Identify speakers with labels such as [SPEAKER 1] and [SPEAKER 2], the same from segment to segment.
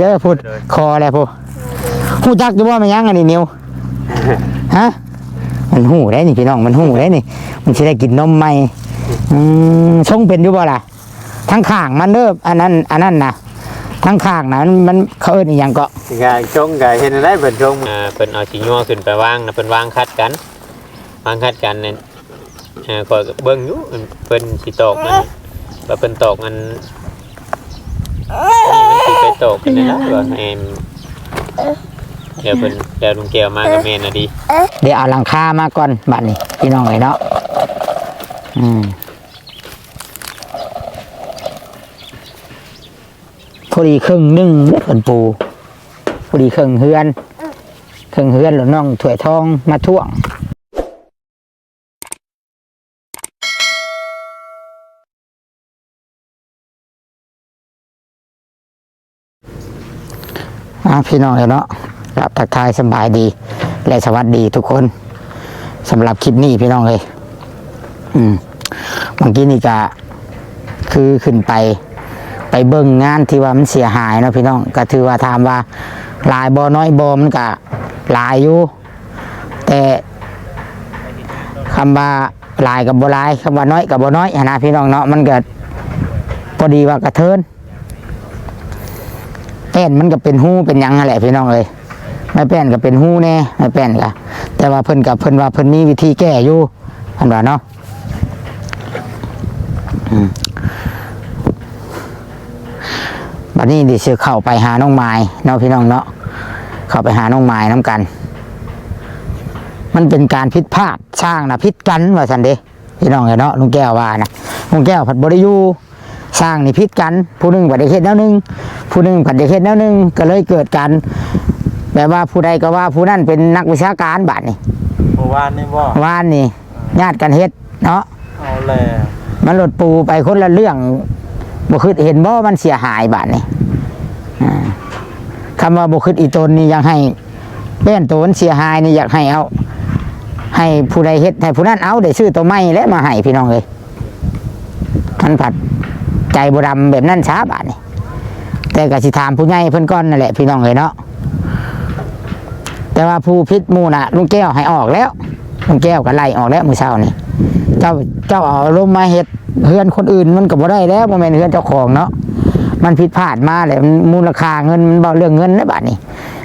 [SPEAKER 1] เด้อพูดคออะไรพูดหูจักอยู่ว่ามันยังอันนี้นิวฮะมันหูได้นี่พี่น้องมันหูได้นี่ มันจะได้กินนมไหมอืมชงเป็นอยู่บ่ล่ะทั้งข้างมันเด้ออันนั้น อันนั้นนะทั้งข้างนะมันมันเขาเอิ้นอหย่างก็
[SPEAKER 2] กาชงกาเห็นได้เพิ่นชงอ่าเพิ่นเอาสิยัวขึ้นไปวางนะเพิ่นวางคัดกันวางคัดกันเนี่ยเอ่อก็เบิ่งอยู่เพิ่นสิตอกมันว่าเพิ่นตอกมันนี่มัน สิไปตกกันได้นะว่าแอมเดี๋ยวเพิ่นเดี๋ยวลุงแก้วมากับแม่น่ะดี
[SPEAKER 1] เดี๋ยวเอาหลังคามาก่อนบัดนี้พี่น้องเลยเนาะอืมพอดีครึ่งหนึ่งเด้อนปูพอดีครึ่งเฮือนครึ่งเฮือนแล้วน้องถ้วยทองมาท่วง พี่น้องเลยเนาะรับทักทายสบายดี และสวัสดีทุกคนสำหรับคลิปนี้พี่น้องเลย อืมเมื่อกี้นี่ก็คือขึ้นไป ไปเบิ่งงานที่ว่ามันเสียหายเนาะพี่น้องก็ถือว่าถามว่าหลายบอน้อยบอมันก็หลายอยู่ แต่คำว่าหลายกับบ่หลายคำว่าน้อยกับบ่น้อยนะพี่น้องเนาะมันเก็พอดีว่ากระเทิน แป้นมันก็เป็นหูเป็นยังนั่นแหละพี่น้องเลยไม่แป้นก็เป็นหูแน่ไม่แป้นก็แต่ว่าเพิ่นกับเพิ่นว่าเพิ่นมีวิธีแก้อยู่เพิ่นว่าเนาะอืมบัดนี้ดิสิเข้าไปหาน้องไม้เนาะพี่น้องเนาะเข้าไปหาน้องไม้น้ำกัน มันเป็นการผิดพลาดสร้างนะผิดกันว่าสันเดพี่น้องเนาะลุงแก้วว่านะลุงแก้วผัดบริยู สร้างนี่ผิดกัน ผู้หนึงผัดได้เฮ็ดแนวหนึง ผู้หนึ่งผัดจะเฮ็ดแนวหนึง ก็เลยเกิดการแบบว่าผู้ใดก็ว่าผู้นั้นเป็นนักวิชาการบาดนี่
[SPEAKER 3] เมื่อวานนี่บ่
[SPEAKER 1] ว่านนี่ญาติกันเฮ็ดเนาะ
[SPEAKER 3] เอาแล้ว
[SPEAKER 1] มันหลดปูไปคนละเรื่องบ่คือเห็นบ่มันเสียหายบาดนี่อ่าคำว่าบ่คืออีตนนี่ยังให้แป้นตัวมันเสียหายนี่อยากให้เอา ให้ผู้ใดเฮ็ดให้ผู้นั้นเอาได้ซื้อตัวใหม่และมาให้พี่น้องเลยมันผัด ใจบ่ดำแบบนั้นช้าบาดนี่แต่กสิถามผู้ใหญ่เพิ่อนก้อนนั่นแหละพี่น้องเลยเนาะแต่ว่าผู้พิษมูน่ะลุงแก้วให้ออกแล้วลุงแก้วก็ไล่ออกแล้วมือเช้านี่เจ้าเจ้าเอาลมมาเฮ็ดเฮือนคนอื่นมันก็บ่ได้แล้วบ่แม่นเฮือนเจ้าของเนาะมันผิดพลาดมาแหละมันมูลค่าเงินมันบ่เรื่องเงินนะบัดนี้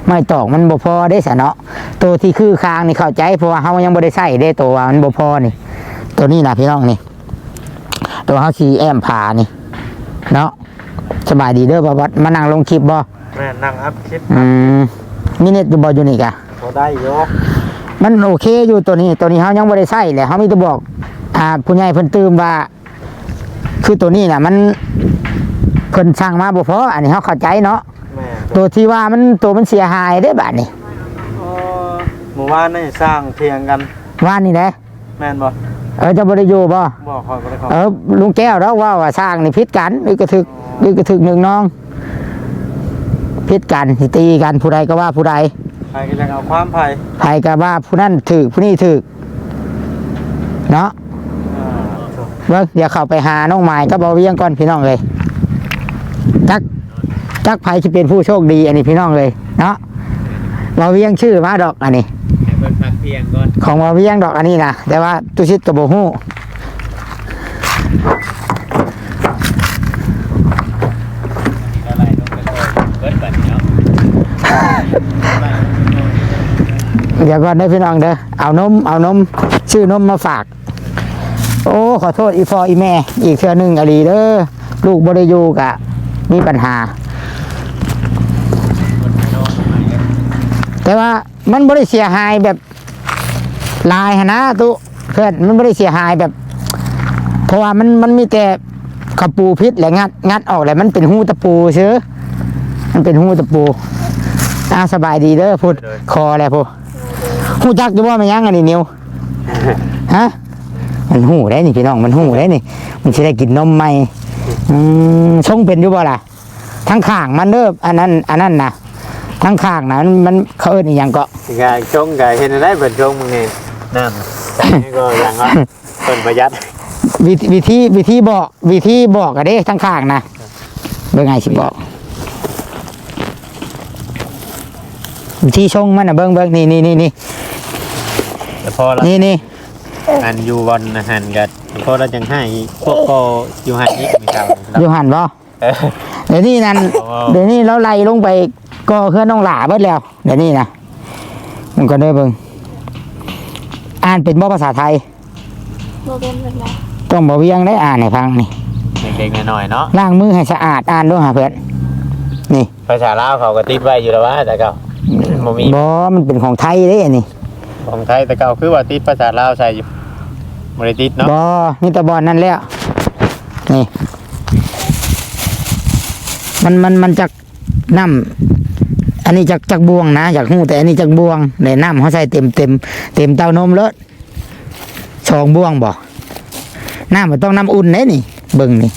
[SPEAKER 1] ไม่ตอกมันบ่พอได้ซะเนาะตัวที่คือคางนี่เข้าใจเพราะว่าเฮายังบ่ได้ใช้ได้ตัวมันบ่พอนี่ ตัวนี้นะพี่น้องนี่ ตัวเฮาสิแอมผานี่ เนาะสบายดีเด้อบ่วัดมานั่งลงคลิปบ่
[SPEAKER 3] แม่นั่งอัพคลิป
[SPEAKER 1] อืมมีเน็ตอยู่บ่อยู่นี่กะ
[SPEAKER 3] พอได้อยก
[SPEAKER 1] มันโอเคอยู่ตัวนี้ตัวนี้เฮายังบ่ได้ใช้เลยเฮามีแต่บอก อ่าผู้ใหญ่เพิ่นตื่มว่า คือตัวนี้น่ะ มันเพิ่นสร้างมาบ่พออันนี้เฮาเข้าใจเนาะ
[SPEAKER 3] แม่
[SPEAKER 1] ตัวที่ว่ามันตัวมันเสียหายเด้บาดนี้
[SPEAKER 3] เออเมื่อวานนี่สร้างเทียงกัน
[SPEAKER 1] ว่านี่แหละ
[SPEAKER 3] แม่นบ่
[SPEAKER 1] เออจะบ่ได้อยู่บ่
[SPEAKER 3] บ่คอยบ่ได้เข้า
[SPEAKER 1] เออลุงแก้วเราว่าว่าสร้างนี่ผิดกันนี่ก็ถึกนี่ก็ถึกหนึ่งน้องผิดกันสิตีกันผู้ใดก็ว่าผู้ใด
[SPEAKER 3] ใครก็จะเอาความไผ่
[SPEAKER 1] ใครก็ว่าผู้นั้นถือผู้นี้ถือเนาะ
[SPEAKER 3] อ่า
[SPEAKER 1] เบิ่งเดี๋ยวเข้าไปหาน้องไม้ก็บอเวียงก่อนพี่น้องเลยจักจักไผจะเป็นผู้โชคดีอันนี้พี่น้องเลยเนาะบอเวียงชื่อมาดอกอันนี้
[SPEAKER 2] ให้เพิ่นพักเที่ยงก่อน
[SPEAKER 1] ของบอเวียงดอกอันนี้นะแต่ว่าตุชิตกับโบฮู้
[SPEAKER 2] อะไรต้องไปก่อนเบิดบัดเนาะ
[SPEAKER 1] เดี๋ยวก่อนได้อพี่น้องเด้อเอานมเอานมชื่อนมมาฝาก โอ้ขอโทษอีฟออีแม่ อีกเทื่อหนึงอลีเด้อลูกบริยูกะมีปัญหา แต่ว่ามันบริเสียหายแบบ ลายหนนะตุเพื่อนมันบริเสียหายแบบ เพราะว่ามันมันมีแต่ขะปูพิษแหละงัดงัดออกแหละมันเป็นหูตะปูเชื้อมันเป็นหูตะปูอ่าสบายดีเด้อพูดคอแหละพูดหูจักอยู่ว่ามันยังอันนี้นิวฮะมันหูได้นี่พี่น้องมันหูได้นี่ มันจะได้กินนมไหมอืมชงเป็นอยู่บ่ล่ะทั้งข้างมันเด้ออันนั้น อันนั้นนะทั้งข้างนะมันมันเขาเอิ้นอหย่างก็
[SPEAKER 2] กาชงกาเห็นได้เพิ่นชงมึงนี่ นั่นนี่ก็อย่างว่าเพิ่นประหยัด
[SPEAKER 1] วิธีวิธีวิธีบอกวิธีบอกอะเด้ทั้งข้างนะเบิ่งไงสิบอกที่ชงมันน่ะเบิ่งเบิ่งนี่นี่นี่นี่
[SPEAKER 2] แต่พอละ
[SPEAKER 1] นี่นี่
[SPEAKER 2] อันอยู่บอลอาหารกันพอเราจังให้พวกก็อยู่หันอีกไม่ทำ
[SPEAKER 1] อยู่หันบ่
[SPEAKER 2] เออ
[SPEAKER 1] เดี๋ยวนี้นั่น
[SPEAKER 2] อ๋อ
[SPEAKER 1] เดี๋ยวนี้เราไล่ลงไปก็เพื่อนน้องหลาเบิดแล้ว เดี๋ยวนี้นะมันก็ได้เบิ่ง อ่านเป็นบ่ภาษาไทย
[SPEAKER 4] โมเป็นแบบไหน
[SPEAKER 1] ต้องบ่เวียงได้อ่านให้ฟังนี่
[SPEAKER 2] เด็กๆหน่อยๆเนาะ
[SPEAKER 1] ล้างมือให้สะอาดอ่านด้วยหาเพื่อนนี่
[SPEAKER 2] ภาษาลาวเขาก็ติดไว้อยู่แล้วว่าแต่เก่าบ่มี
[SPEAKER 1] บ่มันเป็นของไทยเด้อันนี่
[SPEAKER 2] ของไทยแต่เก่าคือว่าติดภาษาลาวใส่อยู่บ่ได้ติดเนาะ
[SPEAKER 1] บ่นี่ตะบอนนั่นแล้วนี่ มันมันมันจากน้ำ อันนี้จากจากบวงนะจากหูแต่อันนี้จากบวงในน้ำเขาใส่เต็มเต็มเต็มเต้านมเลยสองบวงบ่น้ำมันต้องน้ำอุ่นเด้นี่ เบิ่งนี่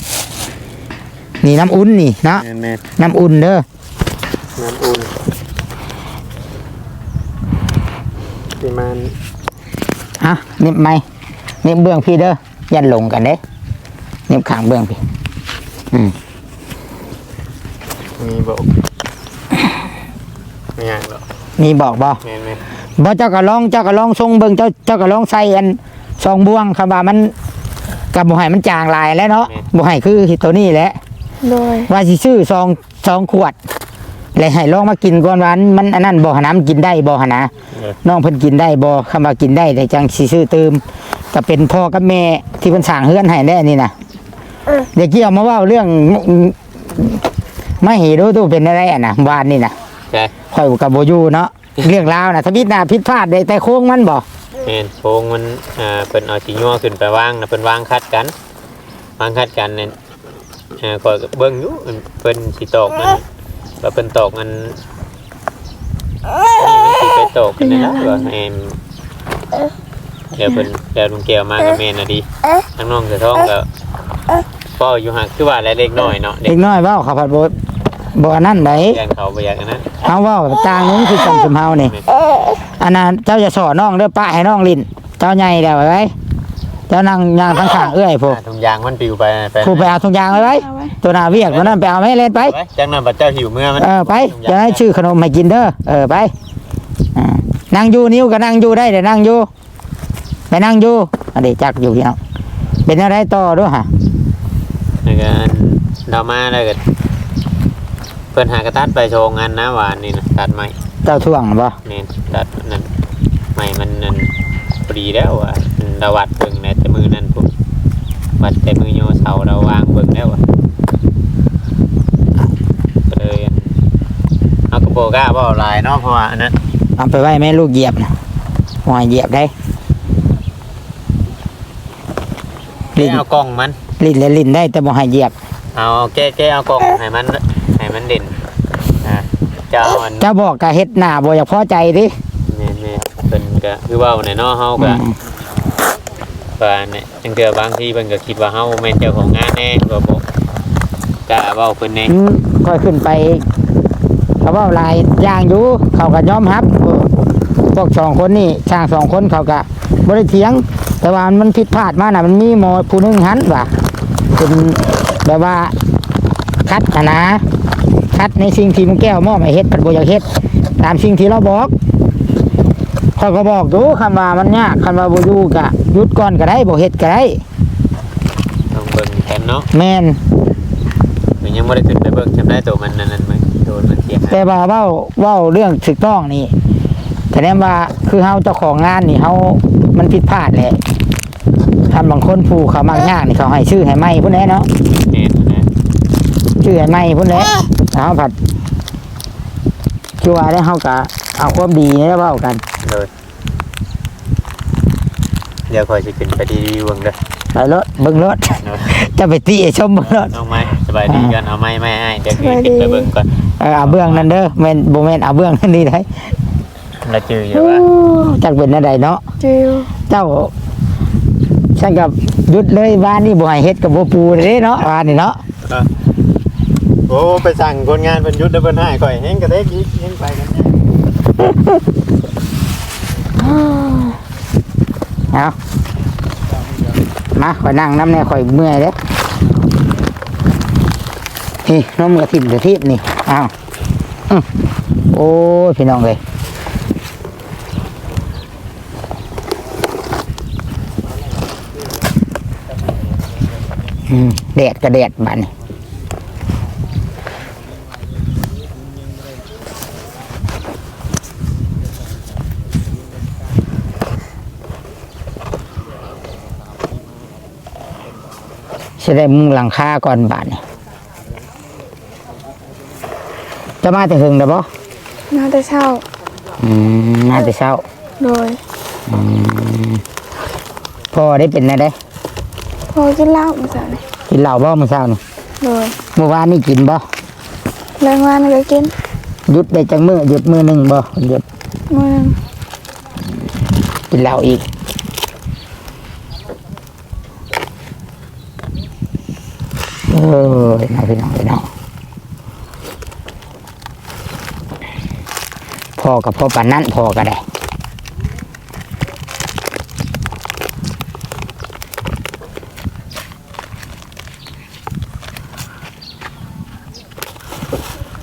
[SPEAKER 1] นี่น้ำอุ่นนี่เนาะ
[SPEAKER 2] แม่น
[SPEAKER 1] น้ำอุ่นเด้อ
[SPEAKER 2] ๆน้ำอุ่นประมาณ
[SPEAKER 1] ฮะนี่ไม่นี่เบื้องพี่เด้อยันหลงกันเด้นี่ขางเบื้องพี่ อืม
[SPEAKER 2] มีบอก ไม่ยากหรอก
[SPEAKER 1] มีบอกบ่
[SPEAKER 2] แม่น
[SPEAKER 1] บ่เจ้าก็ลองเจ้าก็ลองทรงเบิ่งเจ้าเจ้าก็ลองใส่อันซองบ่วงคำว่ามันกับบ่ให้มันจางลายแล้วเนาะบ่ให้คือตัวนี้แหละ
[SPEAKER 4] โดย
[SPEAKER 1] ว่าสิซื้อซองซองขวดแล้วให้ลองมากินก่อนว่ามันมันอันนั้นบ่หนน้ำกินได้บ่หนนะ
[SPEAKER 2] ๆเออ
[SPEAKER 1] น้องเพิ่นกินได้บ่คำว่ากินได้แต่จังสิซื้อเติมก็เป็นพ่อกับแม่ที่เพิ่นสร้างเฮือนให้ได้นี่น่ะเดี๋ยวเกี่ยวมาเว้าเรื่องไม่เห็นดูตู้เป็นอะไรอะนะวานนี่น่ะ
[SPEAKER 2] ใช่
[SPEAKER 1] ข่อยกับโบอยูเนาะ เรื่องราวนะทวิตนาผิดพลาดได้แต่โค้งมันบ่
[SPEAKER 2] แม่นโพงมันอ่าเป็นเอาสีงัวขึ้นไปวางนะเป็นวางคัดกันวางคัดกันเนี่ยอ่าก็เบิ่งอยู่มันเป็นสีตอกมันว่าเป็นตอกมันนี่มันสีไปตอกกันนะว่าแอมเดี๋ยวเป็นเดี๋ยวลุงแก้วมากับแม่น่ะดีทั้งน้องกับท้องก็พ่ออยู่ห่างคือว่าอะไรเล็กน้อยเนาะเด็
[SPEAKER 1] เด็
[SPEAKER 2] ก
[SPEAKER 1] กน้อยเว้าเขาผัดโบ บ่อันนั้นได
[SPEAKER 2] ยันเขาไปอยากอันนั้น
[SPEAKER 1] เอาเว้าจางนึงคือกันสมเฮานี่อันนั้นเจ้าจะสอนน้องเด้อป้าให้น้องลิ้นเจ้าใหญ่แล้วไว้ไว้เจ้านั่งย่างข้างๆเอื้อยผู้
[SPEAKER 2] อ่าถุงยางมันปลิวไปไป
[SPEAKER 1] ผู้ไปเอาทุงยางไว้ไว้
[SPEAKER 4] เอาไว้
[SPEAKER 1] ตัวหน้าเวียกตัวนั้นไปเอาไว้เล่นไป
[SPEAKER 2] ไปจังนั้นบัดเจ้าหิวเมื่อมัน
[SPEAKER 1] เออไปจะให้ชื่อขนมให้กินเด้อเออไปอ่านั่งอยู่นิ้วก็นั่งอยู่ได้เดี๋ยวนั่งอยู่ไปนั่งอยู่อันนี้จักอยู่พี่น้องเป็นอะไรต่อด้วยฮะ
[SPEAKER 2] แล้วก็อันเรามาแล้วก็ เพิ่นหากระตัดไปโชว์งานนะหวานนี่นะตัดใหม่
[SPEAKER 1] เจ้าท่วงบ่
[SPEAKER 2] นี่ตัดนั่นใหม่มันนั่นพอดีแล้วอะเราวัดเบิ่งในแต่มือนั่นพุ่นวัดแต่มือโยเสาเราวางเบิ่งแล้วอะก็เลยอันเอากระโปรงกล้าบ่เอาลายเนาะเพราะว่าอันนั้น
[SPEAKER 1] เอาไปไว้แม่ลูกเหยียบนะหัวเหยียบได้
[SPEAKER 2] ไม่
[SPEAKER 1] ลิ้น
[SPEAKER 2] เอากล้องมัน
[SPEAKER 1] ลิ้นและลิ้นได้แต่บ่ให้เหยียบ
[SPEAKER 2] เอาแก้แก้เอากล้องให้มัน ให้มันเด่นอ่าจะเอาอัน
[SPEAKER 1] เจ้าบอกกะเฮ็ดหน้าบ่อยากพอใจดิ
[SPEAKER 2] แม่แม่เป็นก็คือเว่าในเนอเฮา
[SPEAKER 1] อื
[SPEAKER 2] ก็
[SPEAKER 1] ม
[SPEAKER 2] ว่าเนี่ยจังเกือบางทีเพิ่นก็คิดว่าเฮาแม่นเจ้าของงานแน่ก็บ่กล้าเว้าเพิ่นแน่
[SPEAKER 1] อืมค่อยขึ้นไปเขาเว่าหลายอย่างอยู่เขาก็ยอมรับพวกสองคนนี่ช่างสองคนเขาก็บ่ได้เถียง แต่ว่ามันผิดพลาดมาน่ะมันมีหมอผู้หนึงหันว่าเป็นแบบว่า คัดอะนะคัดในสิ่งที่มึงแก้วมอบให้เฮ็ดปัดบ่อยากเฮ็ด ตามสิ่งที่เราบอกเขาก็บอกดูคำว่ามันยากคำว่าบ่อยู่ก็หยุดก่อนก็ได้บ่เฮ็ดก็ได้
[SPEAKER 2] ต้องเบิ่งกันเนาะ
[SPEAKER 1] แม่น
[SPEAKER 2] มันยังบ่ได้ขึ้นไปเบิ่งจำได้ตัวมันนั่นนั่นไหมโดนมันเสียหาย
[SPEAKER 1] แต่ว่าเว้าเว้าเรื่องถูกต้องนี่แสดงว่าคือเฮาเจ้าของงานนี่เฮามันผิดพลาดแหละทำบางคนผู้เขามักยากนี่เขาให้ชื่อให้ไม่พุ่นแหละเนาะ
[SPEAKER 2] แน่นนะ
[SPEAKER 1] ชื่อให้ไม่พุ่นแหละเฮาผัดคือว่าได้เฮาก็เอาความดีนี่เว้ากัน
[SPEAKER 2] เลยเดี๋ยวคอยสิขึ้นไปดีๆเบิ่งเด้อ
[SPEAKER 1] ไปรถเบิ่งรถ
[SPEAKER 2] เนาะ
[SPEAKER 1] จะไปตีไอ้ชมเบิ่งรถ
[SPEAKER 2] น้องไม้สบายดีกันเอาไม้ไม้ให้เดี๋ยวขึ้นไปเบิ่งก่อน
[SPEAKER 1] เออเอาเบื้องนั่นเด้อแม่นบ่แม่นเอาเบื้องนั่นนี่ได้
[SPEAKER 2] แล้วจืออยู่ว่า
[SPEAKER 1] จักเป็นอะไรเนาะ
[SPEAKER 4] จิว
[SPEAKER 1] เจ้าฉันกับหยุดเลยบ้านนี่บ่ให้เฮ็ดกับบ่ปูเด้เนาะบ้านนี่เนาะ
[SPEAKER 2] โอ้ไปสั่งคนงานเป็นยุทธเพิ่นให้ข่อยเฮงกระเด็กอีกเฮงไปกันแน่
[SPEAKER 1] เอามาข่อยนั่งน้ำเนี่ยข่อยเมื่อยเด้นี่น้องมือทิ่มจะทิ่มนี่เอาโอ้พี่น้องเลยแดดก็แดดบัดน จะได้มุงหลังคาก่อนบาดนี่จะมาแต่หึงเด้อบ่
[SPEAKER 4] น่าจะเช่า
[SPEAKER 1] อืมมาแต่เช้า
[SPEAKER 4] โดย
[SPEAKER 1] พ่อได้เป็นไงได้
[SPEAKER 4] พอกินเหล้ามาสั่น
[SPEAKER 1] กินเหล้าบ่เมื่อเช้านี่
[SPEAKER 4] โดย
[SPEAKER 1] เมื่อวานนี่กินบ่
[SPEAKER 4] แรงวันก็กิน
[SPEAKER 1] หยุดได้จังมือหยุดมือหนึ่งบ่หยุด
[SPEAKER 4] มือหนึง
[SPEAKER 1] กินเหล้าอีก เออน้องพี่น้องพี่น้องพ่อกับพ่อปานนั้นพ่อก็ได้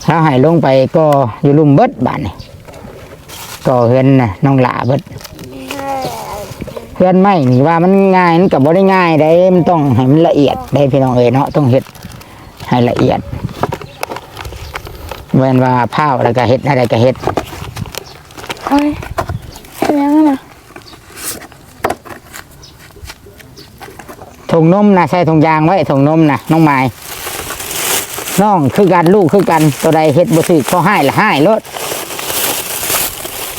[SPEAKER 1] ถ้าหายลงไปก็อยู่ลุ่มเบิดบ้านนี่ก็เฮือนน่ะน้องหลาเบิด เฮือนไม่นี่ว่ามันง่ายมันกับบ่ได้ง่ายได้มันต้องให้มันละเอียดได้พี่น้องเอ๋ยเนาะต้องเฮ็ดให้ละเอียดเว้นว่าผ้าแล้วก็เฮ็ดอะไรก็เฮ็ด
[SPEAKER 4] โอ้ยเห็นยังไงนะ
[SPEAKER 1] ถุงนมนะใส่ถุงยางไว้ถุงนมนะน้องไม้น้องคือกันลูกคือกันตัวใดเฮ็ดบ่ถือเขาให้ละให้รถ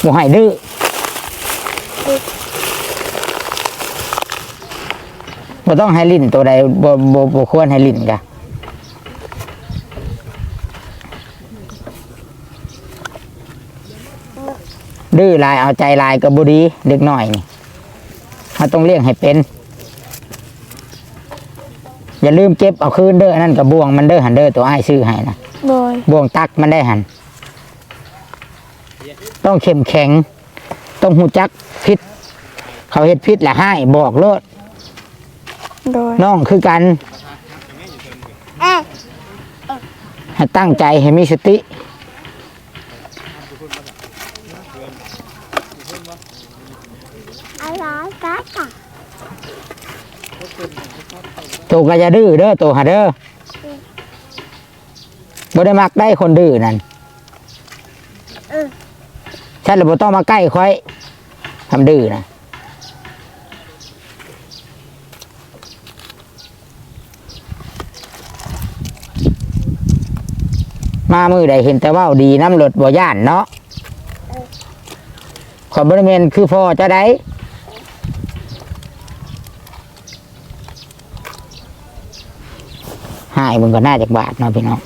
[SPEAKER 1] บ่ให้ดื้อ บ่ต้องให้ลิ้นตัวใดบ่บ่บ่ควรให้ลิ้นกะดื้อหลายเอาใจหลายก็บ่ดีเด็กน้อยนี่เราต้องเลี้ยงให้เป็น อย่าลืมเก็บเอาคืนเด้ออันนั่นกับบ่วงมันเด้อหันเด้อตัวไอ้ายซื้อให้นะ
[SPEAKER 4] โดย
[SPEAKER 1] บ่วงตักมันได้หัน ต้องเข้มแข็ง ต้องหูจักพิษ เขาเฮ็ดพิษแหละให้บอกโลด
[SPEAKER 4] โดย
[SPEAKER 1] น้องคือกันให้ตั้งใจให้มีสติตัวก็จะดื้อเด้อตัวหาเด้อบ่ได้มักได้คนดื้อนั่นฉันเลยบ่ต้องมาใกล้ค่อยทำดื้อนะ มามือใดเห็นแต่ว่าดีน้ำรถบ่ย่านเนาะขอบริเวณคือพ่อจะได้หายมึงก็น่าจากบาทเนาะพี่น้อง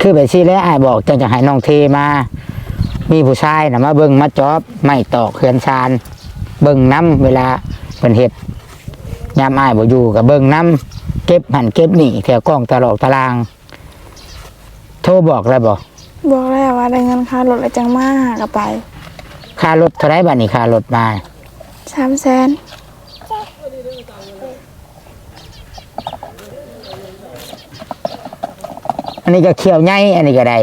[SPEAKER 1] คือแบบซี่แล้วไอ้บอกจังจะให้น้องเทมา มีผู้ชายนะมาเบิ่งมาจอบไม่ตอกเขื่อนชานเบิ่งน้ำเวลาเป็นเห็ดยามไอ้บ่อยู่กับเบิ่งน้ำ เก็บหันเก็บนี่แถวกล้องตลอกตาราง โทรบอกแล้วบอก
[SPEAKER 4] บอกแล้วว่าได้เงินค่ารถแล้วจังมาหากลับไป
[SPEAKER 1] ค่ารถเท่าไรบัดนี้ค่ารถมา
[SPEAKER 4] สามแสน
[SPEAKER 1] อันนี้ก็เขียวใหญ่อันนี้ก็ได้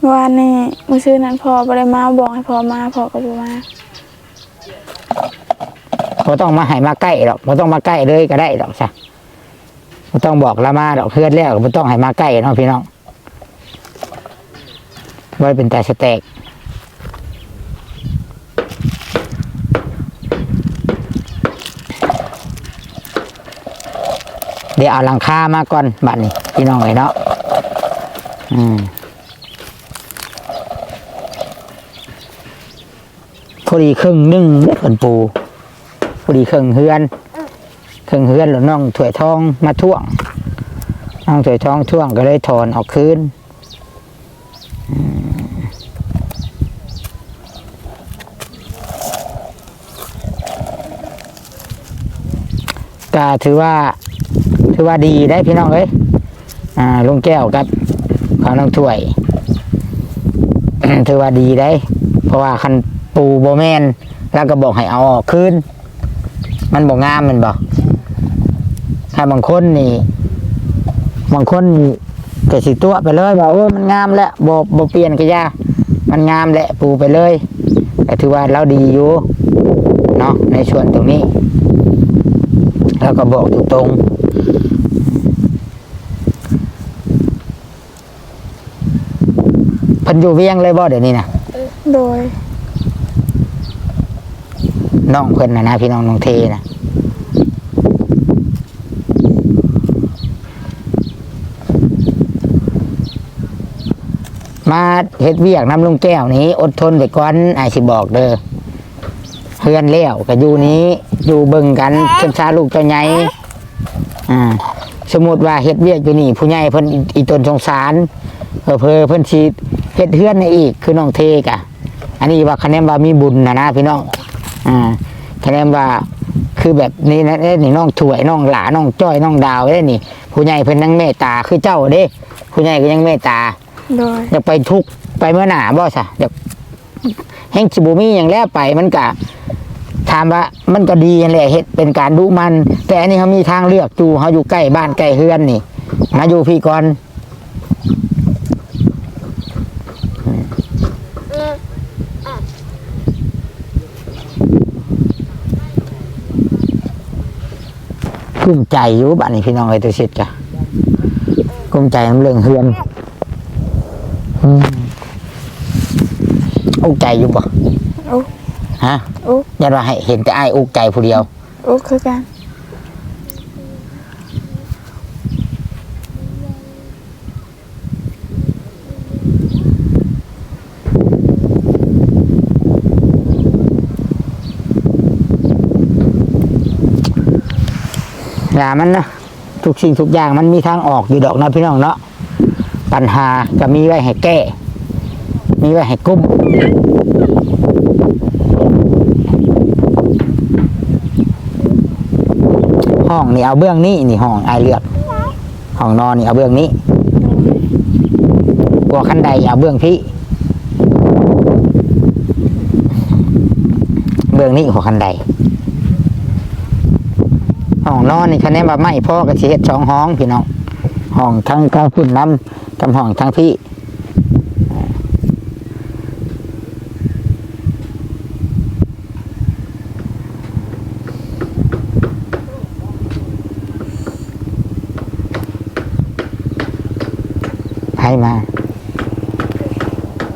[SPEAKER 4] เมื่อวานนี่มือซื้อนั้นพอบ่ได้มาบอกให้พอมาพอก็บ่มา
[SPEAKER 1] บ่ต้องมาให้มาใกล้ดอกบ่ต้องมาใกล้เลยก็ได้ดอกจ้ะ บ่ต้องบอกละมาดอกเพื่อนแล้วบ่ต้องให้มาใกล้เนาะพี่น้องไว้เป็นแต่สเต็กเดี๋ยวเอาหลังคามาก่อนบัดนี้พี่น้องเอ้ยเนาะอืมพอดีครึ่งหนึ่งเด้อเพิ่นปูพอดีครื่งเฮือน เครื่องเฮือนแล้วน้องถวยทองมาท่วงน้องถวยทองท่วงก็เลยถอนออกคืนก็ถือว่าถือว่าดีได้พี่น้องเอ้ยอ่าลุงแก้วกับเขาน้องถวย ถือว่าดีได้ เพราะว่าคันปูโบแมนแล้วก็บอกให้เอาออกคืนมันบอกงามมันบอก ถ้าบางคนนี่ บางคนนี่ก็สิตัวไปเลยว่าโอ้ยมันงามแล้วบ่บ่เปลี่ยนก็ยามันงามแหละปูไปเลยแต่ถือว่าเราดีอยู่เนาะในส่วนตรงนี้ แล้วก็บอกตรงๆเพันอยู่เวียงเลยบ่เดี๋ยวนี้นะ
[SPEAKER 4] โดย
[SPEAKER 1] น้องเพิ่นนะนะพี่น้องน้องเทนะ มาเฮ็ดเวียกน้ำลุงแก้วนี้ อดทนไปก่อนไอ้สิบอกเด้อเฮือนเลี้ยวก็อยู่นี้อยู่เบิ่งกันเพิ่นชาลูกเจ้าใหญ่อ่า สมมติว่าเฮ็ดเวียกอยู่นี่ ผู้ใหญ่เพิ่นอีตนสงสารเออเพอเพิ่นสิเฮ็ดเฮือนให้อีกคือน้องเทกะอันนี้ว่าคะแนนว่ามีบุญนะนะพี่น้องอ่าคะแนนว่าคือแบบนี้นะนี่น้องถวยน้องหลาน้องจ้อยน้องดาวเด้นี่ ผู้ใหญ่เพิ่นยังเมตตาคือเจ้าเด้ ผู้ใหญ่ก็ยังเมตตา
[SPEAKER 4] โดย
[SPEAKER 1] อยากไปทุกข์ไปเมื่อหนาบ่ซะอยากแห่งสิบุมีอย่างแล้วไปมันก็ถามว่ามันก็ดีนั่นแหละเฮ็ดเป็นการดุมัน แต่อันนี้เขามีทางเลือกอยู่เขาอยู่ใกล้บ้านใกล้เฮือนนี่ มาอยู่พี่ก่อนกุ้มใจอยู่บ้านนี้พี่น้องเอ้ตัวเสิทธิ์จ้ะกุ้มใจเรื่องเฮือน อืมอุกใจอยู่บ่
[SPEAKER 4] อุก
[SPEAKER 1] ฮะ
[SPEAKER 4] อุก
[SPEAKER 1] ยันว่าให้เห็นแต่ไอ้ายอุกใจผู้เดียว
[SPEAKER 4] อุกคือกัน
[SPEAKER 1] อย่ามันนะทุกสิ่งทุกอย่างมันมีทางออกอยู่ดอกนะพี่น้องเนาะ ปัญหาก็มีไว้ให้แก้ มีไว้ให้กุ้มห้องนี่เอาเบื้องนี้นี่ห้องไอเลือกห้องนอนนี่เอาเบื้องนี้กลัวขั้นใดเอาเบื้องพี่ เบื้องนี้หัวขั้นใดห้องนอนนี่คะแนนว่าไม่พ่อก็สิเฮ็ดสองห้องพี่น้องห้องทั้งกลางพุ่นน้ำ กับห้องทั้งพี่ให้มา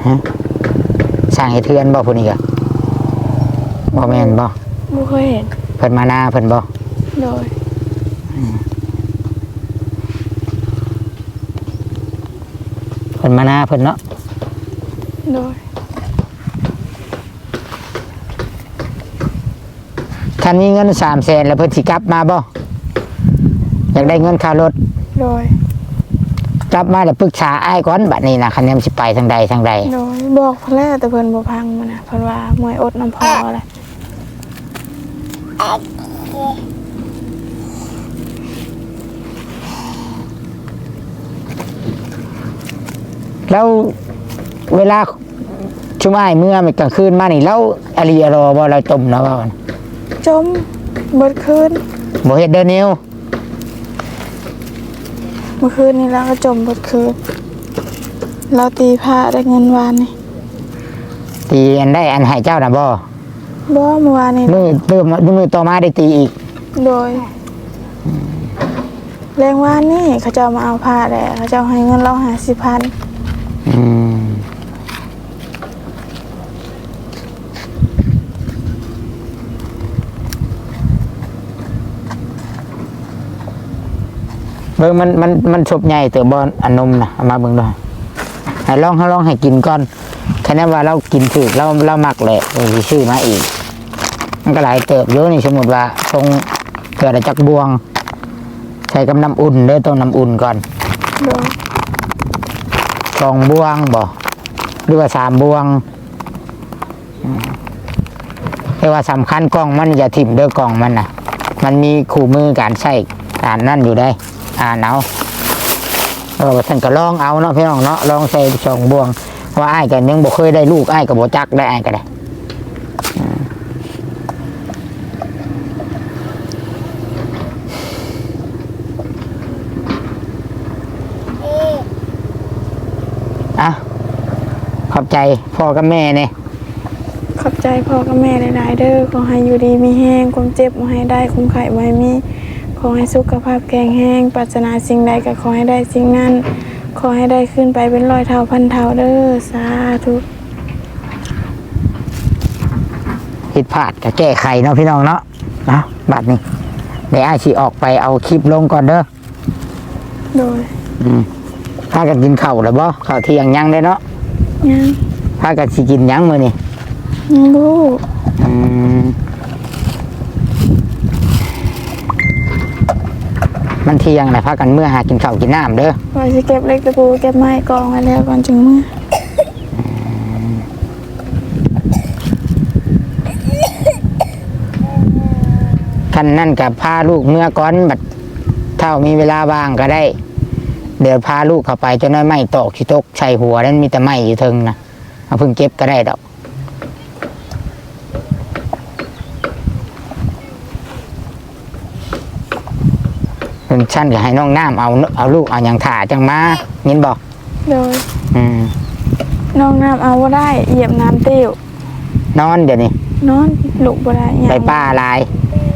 [SPEAKER 1] ฮะสร้างให้เทือนบ่ผู้นี้ก็บ่แม่นบ่
[SPEAKER 4] บ่เคยเห็น
[SPEAKER 1] เพิ่นมาหน้าเพิ่นบ่
[SPEAKER 4] โดย
[SPEAKER 1] พิ่นมาหน้าเพิ่นเนาะ
[SPEAKER 4] โดย
[SPEAKER 1] ท่านมีเงินสามแสนแล้วเพิ่นสิกลับมาบ่อยากได้เงินค่ารถ
[SPEAKER 4] โดย
[SPEAKER 1] กลับมาแล้วปรึกษาอ้ายก่อนบัดนี้นะคันแนมสิไปทางใดทางใด
[SPEAKER 4] โดยบอกเพิ่นแล้วแต่เพิ่นบ่พังมันน่ะเพิ่นว่ามวยอดน้ำพอแหละ
[SPEAKER 1] แล้วเวลาชุมอ้ายเมื่อมันกลางคืนมานี่แล้วอริยรอบ่เราจมนะว่า
[SPEAKER 4] จมเบิดคืน
[SPEAKER 1] บ่เฮ็ดเด้อนิว
[SPEAKER 4] เมื่อคืนนี้เราก็จมเบิดคืนเราตีผ้าได้เงินวานนี่
[SPEAKER 1] ตีอันได้อันให้เจ้าน่ะบ่
[SPEAKER 4] บ่เมื่อวานนี้
[SPEAKER 1] มือตื้มมือต่อมาได้ตีอีก
[SPEAKER 4] โดยแรงวานนี่เขาเจ้ามาเอาผ้าแหละเขาเจ้าให้เงินเราหาสิพัน
[SPEAKER 1] อืมเบิ่งมันมันมันชบใหญ่เต๋อบอลอันนมนะเอามาเบิ่งด้วยให้ลองให้ลองให้กินก่อนแคะแนนว่าเรากินถือเราเรามักแหละเออสิซื้อมาอีก มันก็หลายเติบเยอะนี่สมมติว่าทรงเกิดจากบวง ใส่กับน้ำอุ่นเด้อต้องน้ำอุ่นก่อน
[SPEAKER 4] โดย
[SPEAKER 1] สองบวงบ่หรือว่าสามบวงแต่ว่าสำคัญกล้องมันอย่าถิ่มเด้อกล้องมันนะมันมีคู่มือการใช้การนั่นอยู่ได้ อ่านเอาเออท่านก็ลองเอาเนาะพี่น้องเนาะลองใส่สองบวงว่าไอ้กันยังบ่เคยได้ลูกไอ้กับบ่จักได้ไอ้ก็ได้อืม อะขอบ ใจพ่อกับแม่เนี่ย
[SPEAKER 4] ขอบใจพ่อกับแม่หลายๆเด้อขอให้อยู่ดีมีแห้งความเจ็บบ่ให้ได้คุ้มไข่บ่ให้มี ขอให้สุขภาพแข็งแรงปรารถนาสิ่งใดก็ขอให้ได้สิ่งนั้น ขอให้ได้ขึ้นไปเป็นร้อยเท่าพันเท่าเด้อสาธุ
[SPEAKER 1] ผิดพลาดก็แก้ไขเนาะพี่น้องเนาะเนาะบัดนี้เดี๋ยวอาชีออกไปเอาคลิปลงก่อนเด้อ
[SPEAKER 4] โดย
[SPEAKER 1] อืมพากันกินข้าวแล้วบ่ข้าวเที่ยงยังได้เนาะ
[SPEAKER 4] ยัง
[SPEAKER 1] พากันสิกินยังมื้อนี่
[SPEAKER 4] ยังรู้
[SPEAKER 1] อืมมันเที่ยงแล้วพากันเมื่อหากินข้าวกินน้ำเด้อ
[SPEAKER 4] ว่าสิเก็บเล็กตะปูเก็บไม้กองไว้แล้วก่อนจึงเมื่อ
[SPEAKER 1] คันนั่นกับพาลูกเมื่อก่อนบัดเท่ามีเวลาว่างก็ได้ เดี๋ยวพาลูกเข้าไปจนน้อยไม้ตอกชิตกใส่หัวนั้นมีแต่ไม้อยู่เทึงนะเอาเพิ่งเก็บก็ได้ดอกเพิ่นชั้นก็ให้น้องน้ำเอาเอาลูกเอาอย่างถ่าจังมาเห็นบอก
[SPEAKER 4] โดย
[SPEAKER 1] อืม
[SPEAKER 4] น้องน้ำเอาบ่ได้เหยียบน้ำติ้วน
[SPEAKER 1] อนเดี๋ยวนี้
[SPEAKER 4] นอนลุกบ่ได้หยัง
[SPEAKER 1] ไปป้าลาย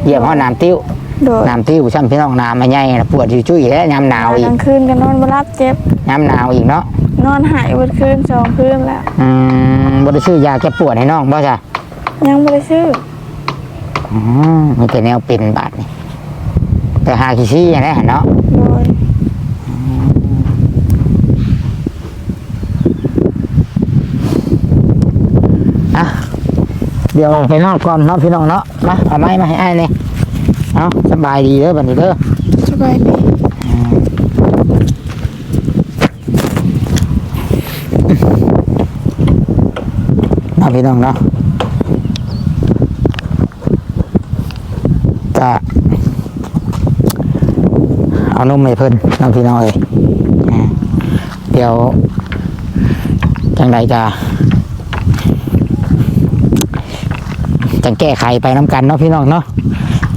[SPEAKER 1] เหยียบห้อน้ำติ้ว
[SPEAKER 4] โดย
[SPEAKER 1] น้ำติ้วช่ำพี่น้องน้ำมาใหญ่น่ะปวดอยู่จุ้ยแล้วยามหนาวอี
[SPEAKER 4] ก
[SPEAKER 1] ก
[SPEAKER 4] ลางคืนก็นอนบ่รับเจ็บ
[SPEAKER 1] ยามหนาวอีกเนาะ
[SPEAKER 4] นอนหายเบิดคืนสองคืนแล้ว
[SPEAKER 1] อืมบริชื่อยาแก้ปวดให้น้องบ่จ้ะ
[SPEAKER 4] ยังบ่ได้ซื้อ
[SPEAKER 1] อืมมีแต่แนวเป็นบาดนี่แต่หาขี้ซี่อย่างนี้เนาะ
[SPEAKER 4] โดย
[SPEAKER 1] อะเดี๋ยวไปนอกก่อนเนาะพี่น้องเนาะมาเอาไม้มาให้อ้ายเลย เอาสบายดีเด้อบัดนี้เด้อ
[SPEAKER 4] สบายดี
[SPEAKER 1] เนาะพี่น้องเนาะจะเอานมให้เพิ่นเน้องพี่น้องเอ้ยอ่าเดี๋ยวจังใดจะจังแก้ไขไปน้ำกันเนาะพี่น้องเนาะ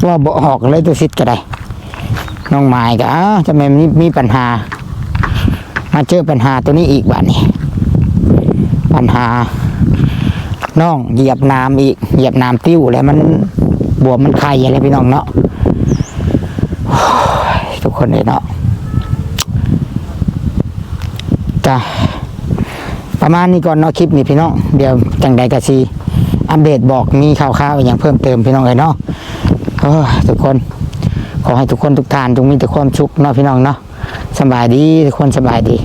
[SPEAKER 1] ว่าบ่ออกเลยตัวซิดก็ได้ น้องไม้ก็อ้าวจะไม่มีมีปัญหา มาเจอปัญหาตัวนี้อีกบัดนี้ ปัญหาน้องเหยียบน้ำอีกเหยียบน้ำติ้วแล้วมันบวมมันไข่อะไรพี่น้องเนาะทุกคนเลยเนาะจ้ะประมาณนี้ก่อนเนาะคลิปนี้พี่น้องเดี๋ยวจังใดกะซีอัปเดตบอกมีข่าวๆอย่างเพิ่มเติมพี่น้องเลยเนาะ ทุกคน ขอให้ทุกคนทุกท่านจงมีแต่ความสุขเนาะพี่น้องเนาะสบายดีทุกคนสบายดี